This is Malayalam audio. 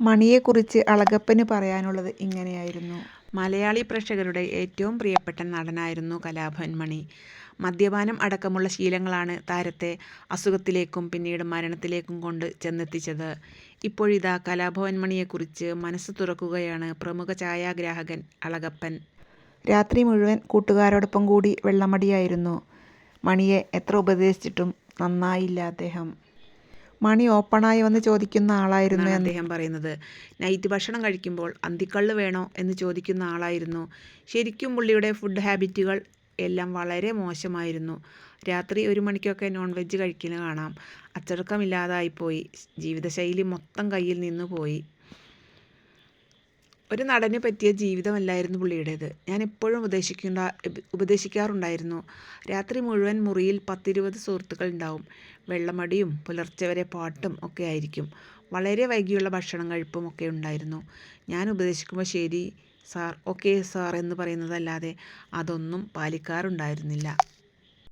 മണിയെക്കുറിച്ച് അളഗപ്പന് പറയാനുള്ളത് ഇങ്ങനെയായിരുന്നു. മലയാളി പ്രേക്ഷകരുടെ ഏറ്റവും പ്രിയപ്പെട്ട നടനായിരുന്നു കലാഭവൻ മണി. മദ്യപാനം അടക്കമുള്ള ശീലങ്ങളാണ് താരത്തെ അസുഖത്തിലേക്കും പിന്നീട് മരണത്തിലേക്കും കൊണ്ട് ചെന്നെത്തിച്ചത്. ഇപ്പോഴിതാ കലാഭവൻ മണിയെക്കുറിച്ച് മനസ്സ് തുറക്കുകയാണ് പ്രമുഖ ഛായാഗ്രാഹകൻ അളകപ്പൻ രാത്രി മുഴുവൻ കൂട്ടുകാരോടൊപ്പം കൂടി വെള്ളമടിയായിരുന്നു. മണിയെ എത്ര ഉപദേശിച്ചിട്ടും നന്നായില്ല അദ്ദേഹം. മണി ഓപ്പണായി വന്ന് ചോദിക്കുന്ന ആളായിരുന്നു അദ്ദേഹം പറയുന്നത്. നൈറ്റ് ഭക്ഷണം കഴിക്കുമ്പോൾ അന്തിക്കള്ള് വേണോ എന്ന് ചോദിക്കുന്ന ആളായിരുന്നു. ശരിക്കും പുള്ളിയുടെ ഫുഡ് ഹാബിറ്റുകൾ എല്ലാം വളരെ മോശമായിരുന്നു. രാത്രി ഒരു മണിക്കൊക്കെ നോൺ വെജ് കഴിക്കുന്ന കാണാം. അച്ചടക്കമില്ലാതായിപ്പോയി. ജീവിതശൈലി മൊത്തം കയ്യിൽ നിന്ന് പോയി. ഒരു നടന് പറ്റിയ ജീവിതമല്ലായിരുന്നു പുള്ളിയുടേത്. ഞാൻ എപ്പോഴും ഉപദേശിക്കുന്ന ഉപദേശിക്കാറുണ്ടായിരുന്നു. രാത്രി മുഴുവൻ മുറിയിൽ പത്തിരുപത് സുഹൃത്തുക്കൾ ഉണ്ടാവും. വെള്ളമടിയും പുലർച്ചെ വരെ പാട്ടും ഒക്കെ ആയിരിക്കും. വളരെ വൈകിയുള്ള ഭക്ഷണം കഴിപ്പും ഒക്കെ ഉണ്ടായിരുന്നു. ഞാൻ ഉപദേശിക്കുമ്പോൾ ശരി സാർ ഓക്കെ സാർ എന്ന് പറയുന്നതല്ലാതെ അതൊന്നും പാലിക്കാറുണ്ടായിരുന്നില്ല.